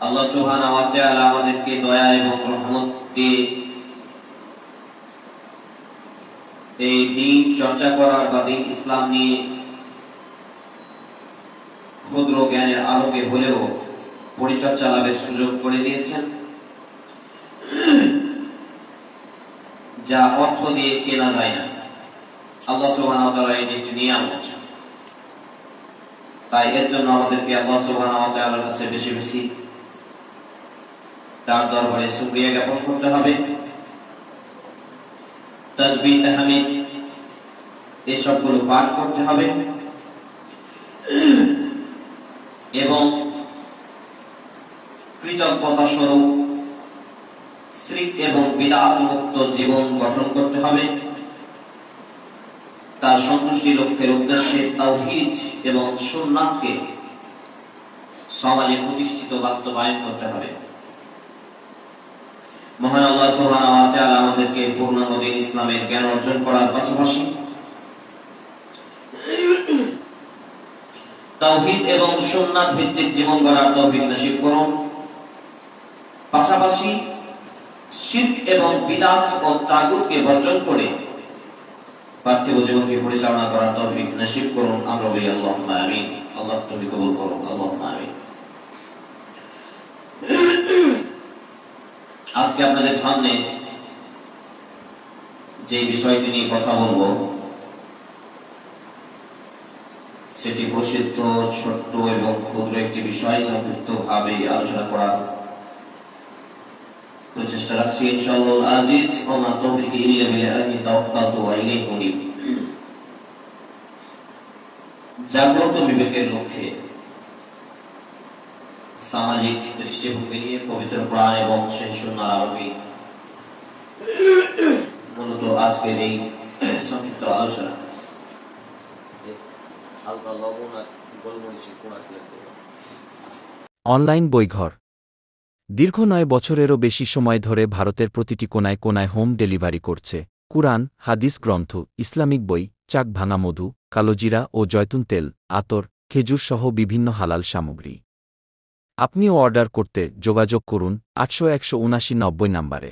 আল্লাহ সুবহানাহু ওয়া তাআলা আমাদেরকে দয়া এবং রহমত দিয়ে এই দিন চর্চা করার বা দিন ইসলাম নিয়ে ক্ষুদ্র জ্ঞানের আলোকে হলেও পরিচর্যা লাভের সুযোগ করে দিয়েছেন। যা অর্থ দিয়ে কেনা যায় না। আল্লাহ তাআলা এটি একটি নিয়ামত তাই এর জন্য আমাদেরকে আল্লাহ সুবহানাহু ওয়া তাআলার কাছে বেশি বেশি তার দরবারে শুকরিয়া জ্ঞাপন করতে হবে। তাসবিহ তাহমিদ এই সবগুলো পাঠ করতে হবে। এবং কৃতজ্ঞতা স্বরূপ, শ্রিক এবং বিদাত মুক্ত জীবন গঠন করতে হবে। তার সন্তুষ্টি লক্ষ্যের উদ্দেশ্যে তাওহীদ এবং সুন্নাতকে সমাজে প্রতিষ্ঠিত বাস্তবায়ন করতে হবে। মহান আল্লাহ সুবহানাহু ওয়া তাআলা আমাদেরকে পূর্ণাঙ্গ দিন ইসলামের জ্ঞান অর্জন করার পাশাপাশি তাওহীদ এবং সুন্নাত ভিত্তিক জীবন গড়ার তৌফিক নসিব করুন। পাশাপাশি শিরক এবং বিদআত ও তাগুতকে বর্জন করে পার্থিব জীবনকে পরিচালনা করার তৌফিক নসিব করুন। আমরা বলি, আল্লাহুম্মা আমিন। আল্লাহ তুমি কবুল করুন আল্লাহুম্মা আমিন। আজকে আপনাদের সামনে যে বিষয়টি নিয়ে কথা বলব, সেটি প্রসিদ্ধ, ছোট্ট এবং ক্ষুদ্র একটি বিষয় সংক্ষিপ্ত ভাবে আলোচনা করার প্রচেষ্টা রাখছি ইনশাআল্লাহ আজিজ ও মা তৌফিক ইল্লা বিল্লাহ আমি তাওয়াক্কালতু ওয়া ইলাইহি উনীব। জাগ্রত বিবেকের লক্ষ্যে সামাজিক দৃষ্টিভঙ্গি নিয়ে পবিত্র প্রাণ এবং সেই সুন্নার আলোকে মূলত আজকের এই সংক্ষিপ্ত আলোচনা। অনলাইন বইঘর। দীর্ঘ নয় বছরেরও বেশি সময় ধরে ভারতের প্রতিটি কোনায় কোনায় হোম ডেলিভারি করছে। কুরআন, হাদিস গ্রন্থ, ইসলামিক বই চাক ভাঙা মধু, কালোজিরা ও জয়তুন তেল, আতর, খেজুর সহ বিভিন্ন হালাল সামগ্রী। আপনিও অর্ডার করতে যোগাযোগ করুন আটশো একশো উনাশি নব্বই নম্বরে।